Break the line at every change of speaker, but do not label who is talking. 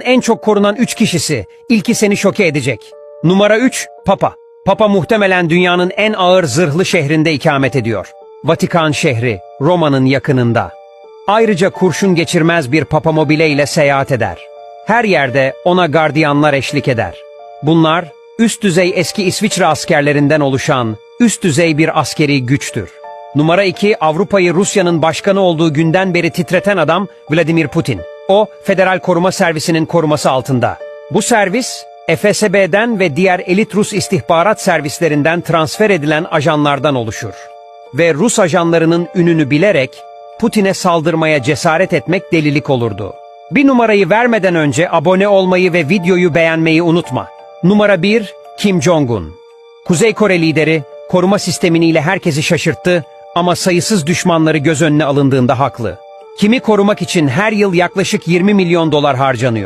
en çok korunan 3 kişisi. İlki seni şoke edecek. Numara 3, Papa. Papa muhtemelen dünyanın en ağır zırhlı şehrinde ikamet ediyor. Vatikan şehri, Roma'nın yakınında. Ayrıca kurşun geçirmez bir papamobile ile seyahat eder. Her yerde ona gardiyanlar eşlik eder. Bunlar, üst düzey eski İsviçre askerlerinden oluşan, üst düzey bir askeri güçtür. Numara 2, Avrupa'yı Rusya'nın başkanı olduğu günden beri titreten adam Vladimir Putin. O, Federal Koruma Servisi'nin koruması altında. Bu servis, FSB'den ve diğer elit Rus istihbarat servislerinden transfer edilen ajanlardan oluşur. Ve Rus ajanlarının ününü bilerek Putin'e saldırmaya cesaret etmek delilik olurdu. Bir numarayı vermeden önce abone olmayı ve videoyu beğenmeyi unutma. Numara 1, Kim Jong-un. Kuzey Kore lideri koruma sisteminiyle herkesi şaşırttı ama sayısız düşmanları göz önüne alındığında haklı. Kimi korumak için her yıl yaklaşık 20 milyon dolar harcanıyor.